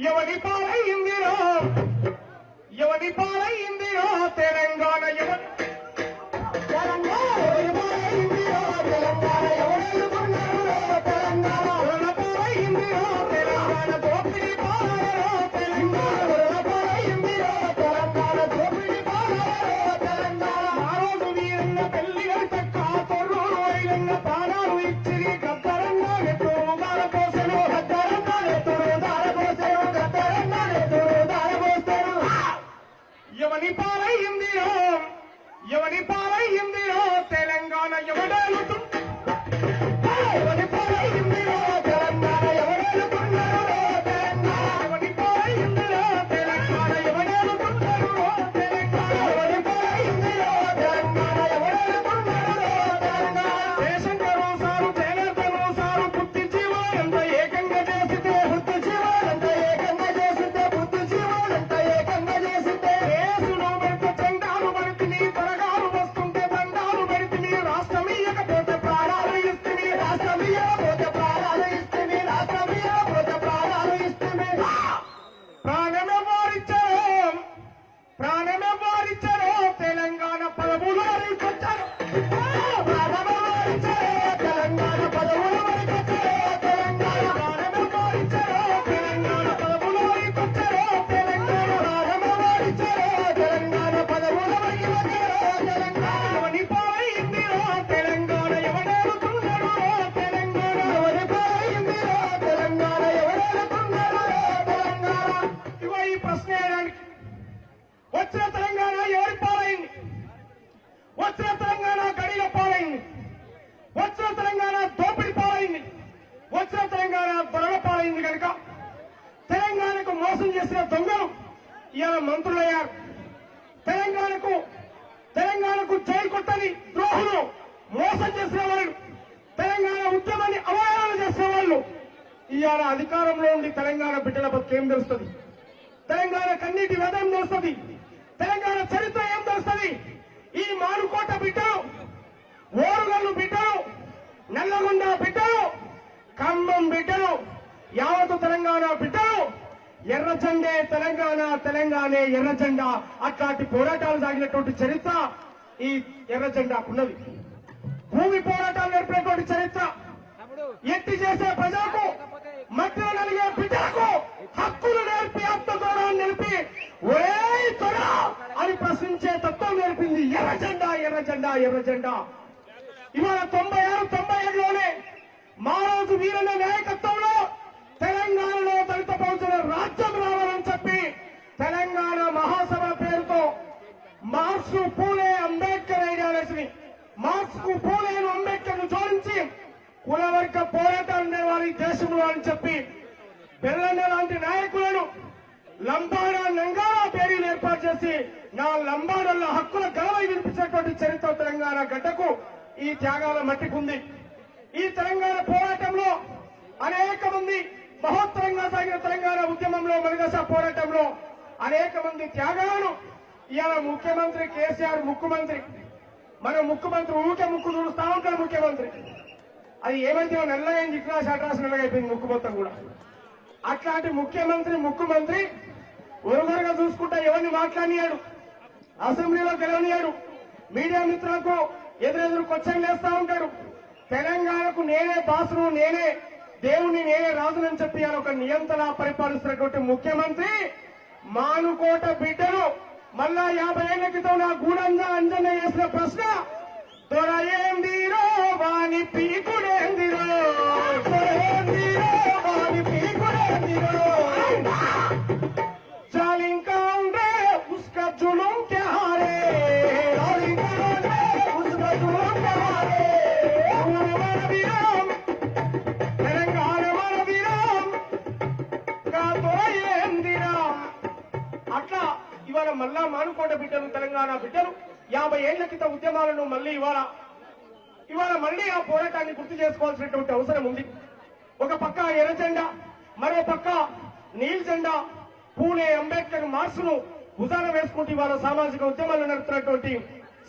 ఎవరి పాలయ్యిందిరో ఎవరి పాలయ్యిందిరో తెలంగాణ ఎవరి తెలంగాణ తెలంగాణకి వచ్చిన తెలంగాణ ఎవరి పాలైంది వచ్చిన తెలంగాణ గడిల పాలైంది వచ్చిన తెలంగాణ దోపిడి పాలైంది వచ్చిన తెలంగాణ దొరల పాలైంది కనుక. తెలంగాణకు మోసం చేసిన దొంగలు ఇవాళ మంత్రులయ్యారు. తెలంగాణకు తెలంగాణకు చేరుకుంటని ద్రోహులు మోసం చేసిన వాళ్ళు తెలంగాణ ఉద్యమాన్ని అవహేళన చేసిన వాళ్ళు ఇవాళ అధికారంలో ఉండి తెలంగాణ బిడ్డల బతుకేం తెలుస్తుంది? తెలంగాణ కన్నీటి వ్యధం తెలుస్తుంది తెలంగాణ చరిత్ర ఏం తెలుస్తుంది ఈ మారుకోట బిడ్డలు ఓరుగల్లు బిడ్డలు నల్లగొండ బిడ్డలు ఖమ్మం బిడ్డలు యావత్ తెలంగాణ బిడ్డలు ఎర్రజెండే తెలంగాణ తెలంగాణే ఎర్రజెండా అట్లాంటి పోరాటాలు సాగినటువంటి చరిత్ర ఈ ఎర్రజెండాకున్నది భూమి పోరాటాలు నేర్పినటువంటి చరిత్ర. ఎత్తి చేసే ప్రజలకు మధ్యలో నలిగే ప్రశ్నించే తత్వం నేర్పింది. ఎర్ర జెండా ఎర్ర జెండా ఎర్ర జెండా. ఇవాళ తొంభై ఆరు తొంభై ఏడులోనే మారోజు వీరన్న నాయకత్వంలో తెలంగాణలో దళిత బహుజన రాజ్యం రావాలని చెప్పి తెలంగాణ మహాసభ పేరుతో మార్క్స్ పూలే అంబేద్కర్ ఐడియాలజీని మార్క్స్కు పూలేను అంబేద్కర్ను జోడించి కులవర్గ పోరాటాలు ఉండేవారు దేశంలో అని చెప్పి బెల్లన్న లాంటి నాయకులను లంబాడా నంగారా పేరీలు ఏర్పాటు చేసి నా లంబాడల హక్కుల గలవై వినిపించినటువంటి చరిత్ర తెలంగాణ గడ్డకు ఈ త్యాగాల మట్టికుంది. ఈ తెలంగాణ పోరాటంలో అనేక మంది మహోత్తరంగా సాగిన తెలంగాణ ఉద్యమంలో మరుగస పోరాటంలో అనేక మంది త్యాగాలను ఇవాళ ముఖ్యమంత్రి కేసీఆర్ ముఖ్యమంత్రి మన ముఖ్యమంత్రి ఊకే ముక్కు చూడుస్తా ఉంటాడు ముఖ్యమంత్రి. అది ఏమైతే నల్లగా జిట్లా షట్రాస్ నల్లగా అయిపోయింది ముక్కు మొత్తం కూడా. అట్లాంటి ముఖ్యమంత్రి ముఖ్యమంత్రి ఉరుమరుగా చూసుకుంటా ఎవరిని మాట్లాడినాడు? అసెంబ్లీలో గెలవనియాడు మీడియా మిత్రులకు ఎదురెదురు క్వశ్చన్ వేస్తా ఉంటాడు తెలంగాణకు నేనే బాసును నేనే దేవుని నేనే రాజునని చెప్పి ఒక నియంత్రణ పరిపాలిస్తున్నటువంటి ముఖ్యమంత్రి మానుకోట బిడ్డను మళ్ళా యాభై ఏళ్ళ క్రితం నా గూఢంగా అంజన వేసిన ప్రశ్న దొరయేందిరో ఏందిరో వాని పీకుడేందిరో? దొర వాని పీకుడేందిరో? ఇవాళ మళ్ళా మానుకోట బిడ్డలు తెలంగాణ బిడ్డలు యాభై ఏళ్ళ క్రితం ఉద్యమాలను మళ్ళీ ఇవాళ ఇవాళ మళ్ళీ ఆ పోరాటాన్ని గుర్తు చేసుకోవాల్సినటువంటి అవసరం ఉంది. ఒక పక్క ఎర్ర జెండా మరో పక్క నీల్ జెండా పూణే అంబేద్కర్ మార్సును ఉదాహరణ వేసుకుంటూ ఇవాళ సామాజిక ఉద్యమాలు నడుపుతున్నటువంటి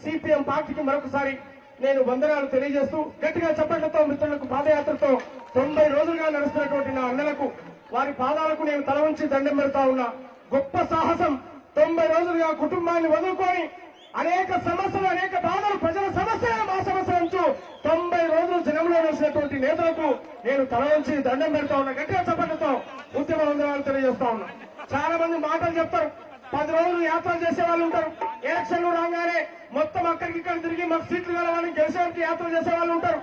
సిపిఎం పార్టీకి మరొకసారి నేను వందనాలు తెలియజేస్తూ గట్టిగా చప్పట్లతో మిత్రులకు పాదయాత్రతో తొంభై రోజులుగా నడుస్తున్నటువంటి నా అన్నలకు వారి పాదాలకు నేను తల ఉంచి దండం పెడతా ఉన్నా గొప్ప సాహసం తొంభై రోజులుగా కుటుంబాన్ని వదులుకొని అనేక సమస్యలు అనేక బాధలు ప్రజల సమస్యలు మా సమస్య ఉంచు తొంభై రోజులు జనంలో వేసినటువంటి నేతలకు నేను తల ఉంచి దండం పెడతా ఉన్నా గట్టిగా చప్పట్లతో ఉద్యమ వందనాలు తెలియజేస్తా ఉన్నా. చాలా మంది మాటలు చెప్తారు. పది రోజులు యాత్రలు చేసే వాళ్ళు ఉంటారు. ఎలక్షన్లు రాగానే మొత్తం అక్కడికి ఇక్కడ తిరిగి మాకు సీట్లు కలవాలని గెలిచేవారికి యాత్రలు చేసే వాళ్ళు ఉంటారు.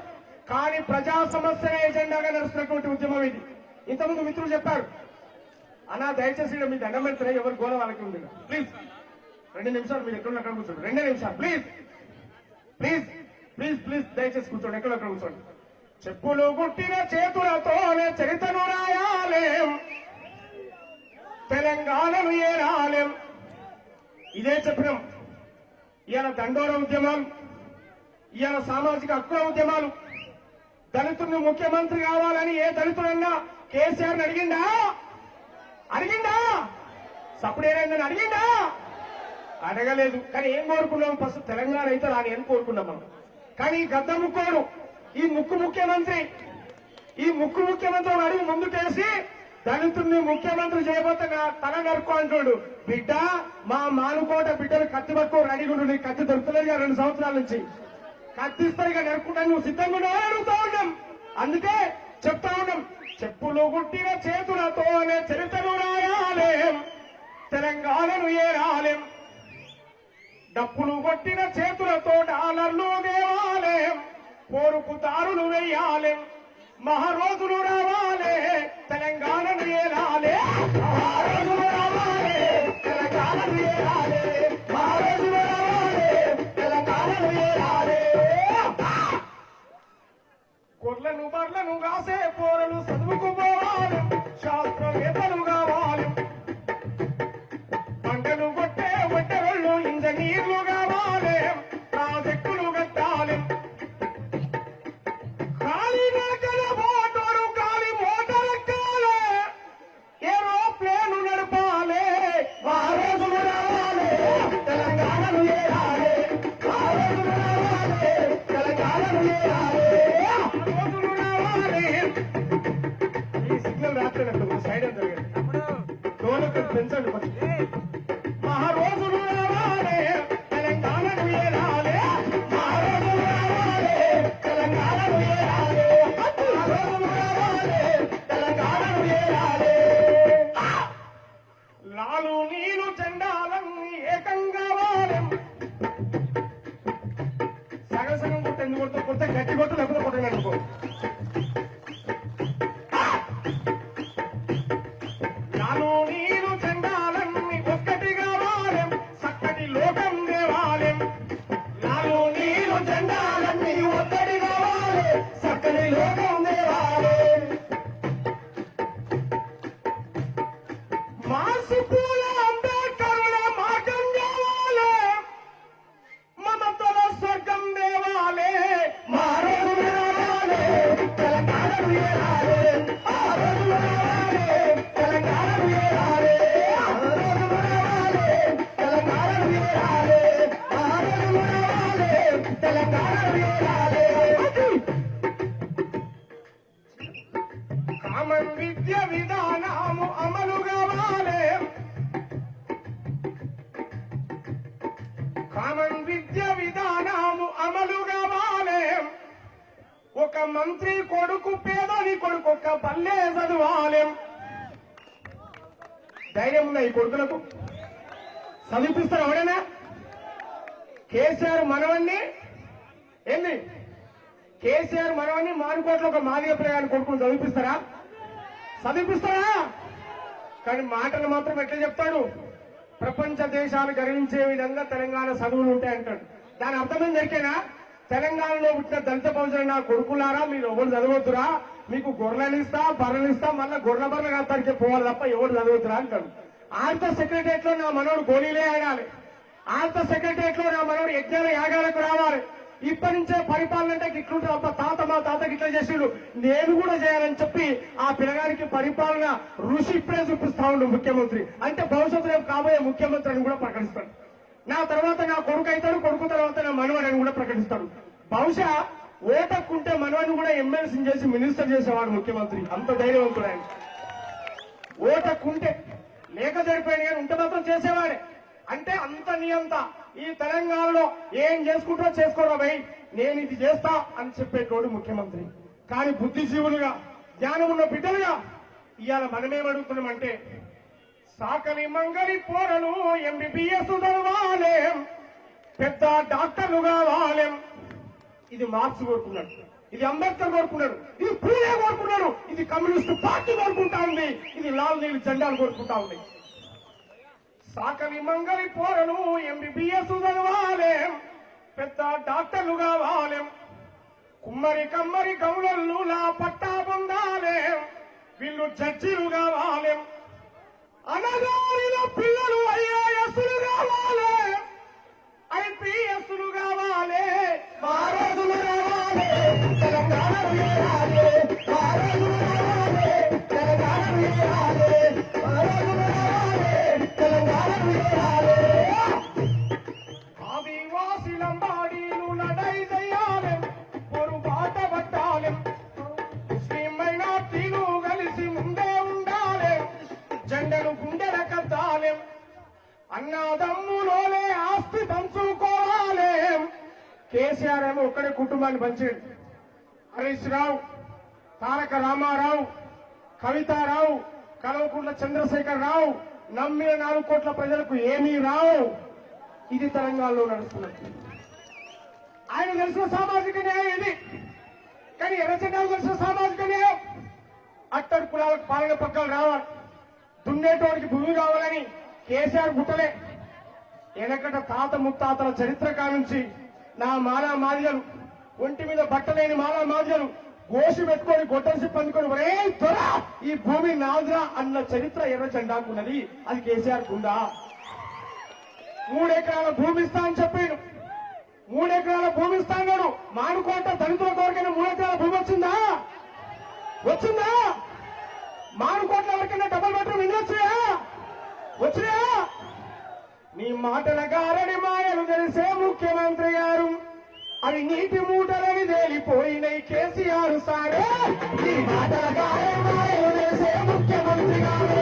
కానీ ప్రజా సమస్యనే ఎజెండాగా నడుస్తున్నటువంటి ఉద్యమం ఇది. ఇంతకుముందు మిత్రులు చెప్పారు అన్నా దయచేసి మీ దండం పెడితే ఎవరు గోల వాళ్ళకి ఉంది ప్లీజ్ రెండు నిమిషాలు మీరు ఎక్కడ అక్కడ కూర్చోండి. రెండే నిమిషాలు. ప్లీజ్ ప్లీజ్ ప్లీజ్ ప్లీజ్ దయచేసి కూర్చోండి. ఎక్కడ అక్కడ కూర్చోండి. చెప్పులు గుట్టిన చేతులతోనే చరితను రాయాలేం? తెలంగాణను ఏరాలేం? ఇదే చెప్పినాం. ఇవాళ దండోర ఉద్యమాలు ఇవాళ సామాజిక హక్కుల ఉద్యమాలు. దళితుడిని ముఖ్యమంత్రి కావాలని ఏ దళితుడన్నా కేసీఆర్ అడిగిందా అడిగిందా? సప్పుడేరైందని అడిగిందా? అడగలేదు. కానీ ఏం కోరుకున్నాం? ఫస్ట్ తెలంగాణ అయితే రాని అని కోరుకున్నాం మనం? కానీ గద్ద ముక్కోడు ఈ ముక్కు ముఖ్యమంత్రి ఈ ముక్కు ముఖ్యమంత్రి అడుగు ముందుకేసి దళితుడిని ముఖ్యమంత్రి చేయబోతే తన తల నరుకు అంటున్నాడు. బిడ్డ మా మానుకోట బిడ్డలు కత్తి పట్టుకో రెడీగుండు నీకు కత్తి దొరుకుతలేదు రెండు సంవత్సరాల నుంచి. కత్తిస్తారు ఇక నరుకుంటా నువ్వు సిద్ధంగా అడుగుతా ఉన్నాం. అందుకే చెప్తా ఉన్నాం చెప్పులు గుట్టిన చేతులతోనే చరిత్రను రాయాలేం. తెలంగాణను ఏరాలేం. డప్పులు కొట్టిన చేతులతో డాలర్లు దేవాలేం పోరుకు దారులు వెయ్యాలేం. మహారోజులు రావాలే. తెలంగాణను ఏలాలే మహారోజులు డోలకు పెంచండి ధైర్యం ఉందా ఈ కొడుకులకు చదివిపిస్తారు ఎవడైనా కేసీఆర్ మనవన్ని ఏంది? కేసీఆర్ మనవన్ని మానుకోట్లో ఒక మాదిగ ప్రయాణం కొడుకుని చదివిపిస్తారా చదివిపిస్తారా కానీ మాటలు మాత్రం ఎట్లా చెప్తాడు? ప్రపంచ దేశాలు గర్వించే విధంగా తెలంగాణ చదువులు ఉంటాయంటాడు. దాని అర్థం జరికేనా తెలంగాణలో పుట్టిన దళిత బహుజన నా కొడుకులారా మీరు ఎవరు చదవద్దురా? మీకు గొర్రెలు ఇస్తా బర్రెలు ఇస్తా మళ్ళీ గొర్రె బర్రెలు కాస్తానికి పోవాలి తప్ప ఎవరు చదవద్దురా అంటాడు ఆర్థ సెక్రటరియట్లో నా మనోడు గోళీలే ఆడాలి. ఆర్థ సెక్రటరియట్లో నా మనోడు యజ్ఞాల యాగాలకు రావాలి. ఇప్పటి నుంచే పరిపాలన అంటే ఇట్లుంటే అబ్బా తాత మా తాతకి ఇట్లా చేసిండు. నేను కూడా చేయాలని చెప్పి ఆ పిల్లగానికి పరిపాలన ఋషి ఇప్పుడే చూపిస్తా ఉండు ముఖ్యమంత్రి. అంటే భవిష్యత్తు రేపు కాబోయే ముఖ్యమంత్రి అని కూడా ప్రకటిస్తాడు. నా తర్వాత నా కొడుకు అవుతాడు కొడుకు తర్వాత నా మనవడు అని కూడా ప్రకటిస్తాడు. బహుశా ఓటక్కుంటే మనవని కూడా ఎమ్మెల్సీని చేసి మినిస్టర్ చేసేవాడు ముఖ్యమంత్రి. అంత ధైర్యవంతుడు ఆయన ఓటక్కుంటే లేక సరిపోయింది కానీ ఉంటే మాత్రం చేసేవాడే. అంటే అంత నియంత అంత ఈ తెలంగాణలో ఏం చేసుకుంటారో చేసుకోరా భయ్. నేను ఇది చేస్తా అని చెప్పేటోడు ముఖ్యమంత్రి. కానీ బుద్ధిజీవులుగా జ్ఞానం ఉన్న బిడ్డలుగా ఇవాళ మనమేమడుగుతున్నామంటే సాకలి మంగలి పోరలు ఎంబీబీఎస్ చదవాలేం పెద్ద డాక్టర్లు కావాలేం. ఇది మార్క్స్ కోరుకున్నాడు. ఇది అంబేద్కర్ కోరుకున్నాడు. ఇది పూలే కోరుకున్నాడు. ఇది కమ్యూనిస్ట్ పార్టీ కోరుకుంటా ఉంది. ఇది లాల్ నీళ్ళు జెండాలు కోరుకుంటా ఉంది. సాకలి మంగలి పోరను ఎంబీబీఎస్ చదవాలేం. పెద్ద డాక్టర్లు కావాలేం. కుమ్మరి కమ్మరి గౌలల్లు లా పట్టా పొందాలేం. వీళ్ళు జడ్జీలు కావాలేం. అనగా అన్నదమ్ములోనే ఆస్తి పంచుకోవాలి. కేసీఆర్ ఏమో ఒక్కడే కుటుంబాన్ని పంచాడు. హరీష్ రావు తారక రామారావు కవితారావు కలవకుంట్ల చంద్రశేఖర్ రావు నమ్మిన నాలుగు కోట్ల ప్రజలకు ఏమీ రావు. ఇది తెలంగాణలో నడుస్తున్నది. ఆయన తెలిసిన సామాజిక న్యాయం ఇది. కానీ ఎర్రచండాలు తెలిసిన సామాజిక న్యాయం. అట్టడి కులాలకు పాలన పక్కలు రావాలి. దున్నేటోడికి భూమి కావాలని కేసీఆర్ పుట్టలే వెనకట తాత ముత్తాతల చరిత్ర కానుంచి నా మాలా మాదిగలు ఒంటి మీద బట్టలేని మాలా మాదిగలు గోసి పెట్టుకొని గొడ్డసి సిప్పందుకొని ఒరే త్వర ఈ భూమి నాదురా అన్న చరిత్ర ఎర్ర జెండాకున్నది. అది కేసీఆర్ కుందా మూడెకరాల భూమి ఇస్తా అని చెప్పాడు. మూడెకరాల భూమి ఇస్తా అన్నాడు. మానుకోట దళితుల కోరికైనా మూడెకరాల భూమి వచ్చిందా? వచ్చిందా? మాను వచ్చినా? నీ మాటల కారణి మాయలు తెలిసే ముఖ్యమంత్రి గారు. అవి నీటి మూటలని తేలిపోయినాయి కేసీఆర్ సారే. నీ మాటల కారణి మాయలు తెలిసే ముఖ్యమంత్రి గారు.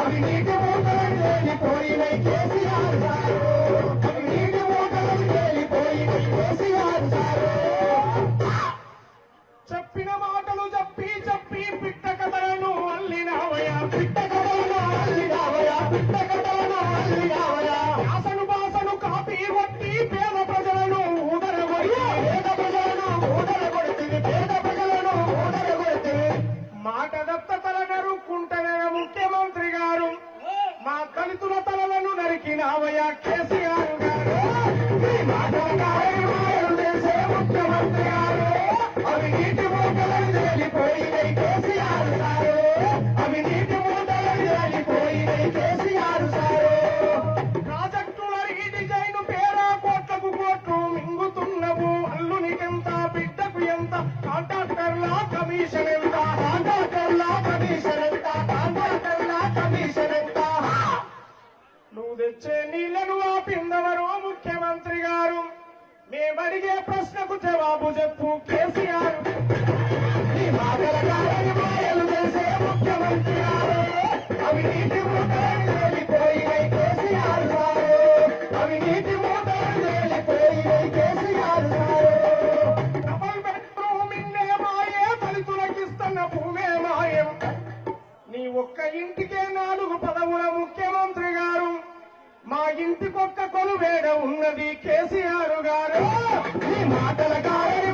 అవి నీటి మూటలని తేలిపోయినాయి కేసీఆర్ సారే. తలలను కేసీఆర్ గారు. మాటల చేసే ముఖ్యమంత్రి గారు. అవి నీటి మూటలను తేలిపోయినాయి. తెచ్చే నీళ్ళను ఆపిందవరు ముఖ్యమంత్రి గారు. మేమడిగే ప్రశ్నకు జవాబు చెప్పు కేసీఆర్. చేసే ముఖ్యమంత్రి గారు. అవి నీటి అవి నీటి భూమే మాయం. నీ ఒక్క ఇంటికే నాలుగు పదవుల ముఖ్యమంత్రి గారు. మా ఇంటికొక్క కొలువేడ ఉన్నది కేసీఆర్ గారు. మాటల గారు